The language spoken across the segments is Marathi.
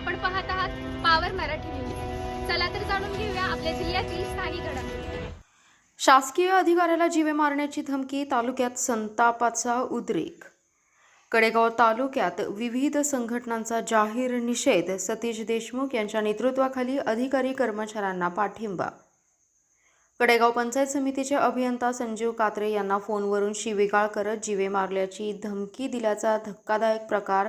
आपण पाहत आहात पावर मराठी न्यूज चला तर जाणून घेऊया आपल्या जिल्ह्यातील स्थानिक घडामोडी. शासकीय अधिकाऱ्याला जीवे मारण्याची धमकी तालुक्यात संतापाचा उद्रेक. कडेगाव तालुक्यात विविध संघटनांचा जाहीर निषेध सतीश देशमुख यांच्या नेतृत्वाखाली अधिकारी कर्मचाऱ्यांना पाठिंबा. कडेगाव पंचायत समितीचे अभियंता संजीव कात्रे यांना फोनवरून शिवीगाळ करत जीवे मारल्याची धमकी दिल्याचा धक्कादायक प्रकार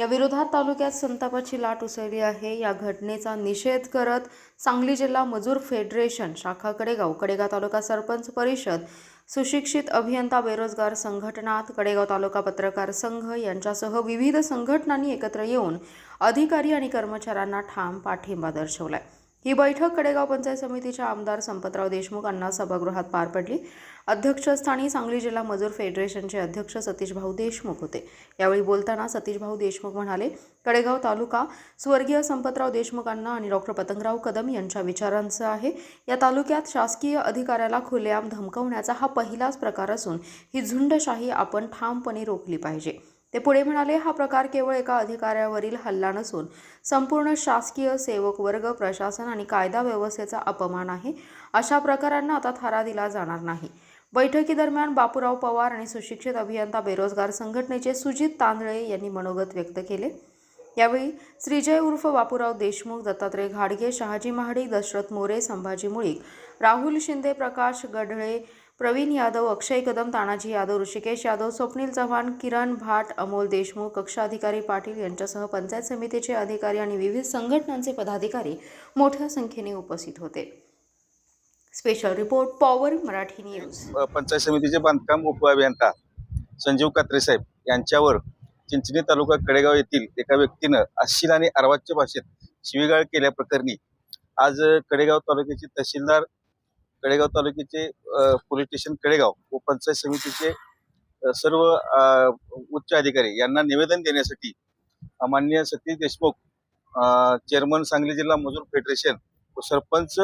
या विरोधात तालुक्यात संतापाची लाट उसळली आहे. या घटनेचा निषेध करत सांगली जिल्हा मजूर फेडरेशन शाखा कडेगाव कडेगाव तालुका सरपंच परिषद सुशिक्षित अभियंता बेरोजगार संघटनात कडेगाव तालुका पत्रकार संघ यांच्यासह विविध संघटनांनी एकत्र येऊन अधिकारी आणि कर्मचाऱ्यांना ठाम पाठिंबा दर्शवलाय. ही बैठक कडेगाव पंचायत समितीच्या आमदार संपतराव देशमुख सभागृहात पार पडली. अध्यक्षस्थानी सांगली जिल्हा मजूर फेडरेशनचे अध्यक्ष सतीश भाऊ देशमुख होते. यावेळी बोलताना सतीश भाऊ देशमुख म्हणाले कडेगाव तालुका स्वर्गीय संपतराव देशमुखांना आणि डॉक्टर पतंगराव कदम यांच्या विचारांचं आहे. या तालुक्यात शासकीय अधिकाऱ्याला खुलेआम धमकवण्याचा हा पहिलाच प्रकार असून ही झुंडशाही आपण ठामपणे रोखली पाहिजे. ते पुढे म्हणाले हा प्रकार केवळ एका अधिकाऱ्यावरील हल्ला नसून संपूर्ण शासकीय सेवक वर्ग प्रशासन आणि कायदा व्यवस्थेचा अपमान आहे. अशा प्रकारांना आता थारा दिला जाणार नाही. बैठकीदरम्यान बापूराव पवार आणि सुशिक्षित अभियंता बेरोजगार संघटनेचे सुजित तांदळे यांनी मनोगत व्यक्त केले. यावेळी श्रीजय उर्फ बापूराव देशमुख दत्तात्रय घाडगे शहाजी महाडिक दशरथ मोरे संभाजी मुळीक राहुल शिंदे प्रकाश गढळे प्रवीण यादव अक्षय कदम तानाजी यादव ऋषिकेश यादव स्वप्नील चव्हाण किरण भाट अमोल देशमुख कक्षाधिकारी पाटील यांच्यासह पंचायत समितीचे अधिकारी आणि विविध संघटनांचे पदाधिकारी मोठ्या संख्येने उपस्थित होते. Special report power Marathi news panchayat समितीचे बांधकाम उपअभियंता संजीव कात्रे साहेब यांच्यावर चिंचणी तालुका कडेगाव येथील एका व्यक्तीनं अश्लील आणि अर्वाच्य भाषेत शिवीगाळ केल्याप्रकरणी आज कडेगाव तालुक्याचे तहसीलदार कडेगाव तालुक्याचे पोलीस स्टेशन कडेगाव व पंचायत समितीचे सर्व उच्च अधिकारी यांना निवेदन देण्यासाठी मान्य सतीश देशमुख चेअरमन सांगली जिल्हा मजूर फेडरेशन व सरपंच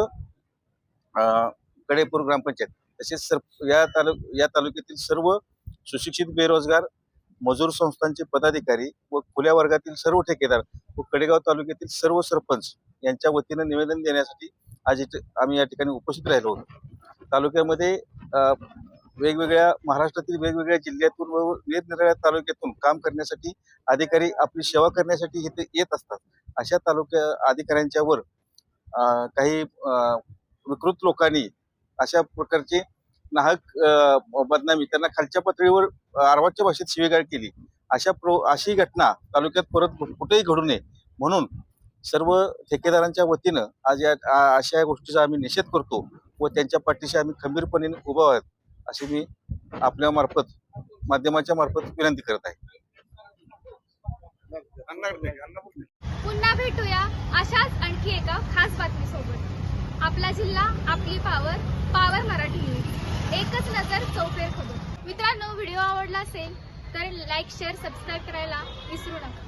कडेपूर ग्रामपंचायत तसेच सर या तालु या तालुक्यातील सर्व सुशिक्षित बेरोजगार मजूर संस्थांचे पदाधिकारी व खुल्या वर्गातील सर्व ठेकेदार व कडेगाव तालुक्यातील सर्व सरपंच यांच्या वतीनं निवेदन देण्यासाठी आज आम्ही या ठिकाणी उपस्थित राहिलो होतो. तालुक्यामध्ये वेगवेगळ्या महाराष्ट्रातील वेगवेगळ्या जिल्ह्यातून व निरनिराळ्या तालुक्यातून काम करण्यासाठी अधिकारी आपली सेवा करण्यासाठी इथे येत असतात. अशा तालुक्या अधिकाऱ्यांच्यावर काही विकृत लोकांनी अशा प्रकारचे नाहक बदनामी त्यांना खालच्या पातळीवर आरवाच्या भाषेत शिवेगाळ केली. अशा प्रो अशी घटना तालुक्यात परत कुठेही घडू नये म्हणून सर्व ठेकेदारांच्या वतीनं आज या अशा या गोष्टीचा आम्ही निषेध करतो व त्यांच्या पाठीशी आम्ही खंबीरपणे उभा आहोत अशी मी आपल्या मार्फत माध्यमाच्या मार्फत विनंती करत आहे. पुन्हा भेटूया अशाच आणखी एका खास बातमीसोबत. आपला जिल्हा आपली पावर पावर मराठी न्यूज एकच नजर चौफेर खबर. मित्रांनो व्हिडिओ आवडला असेल तर लाईक शेअर सबस्क्राईब करायला विसरू नका.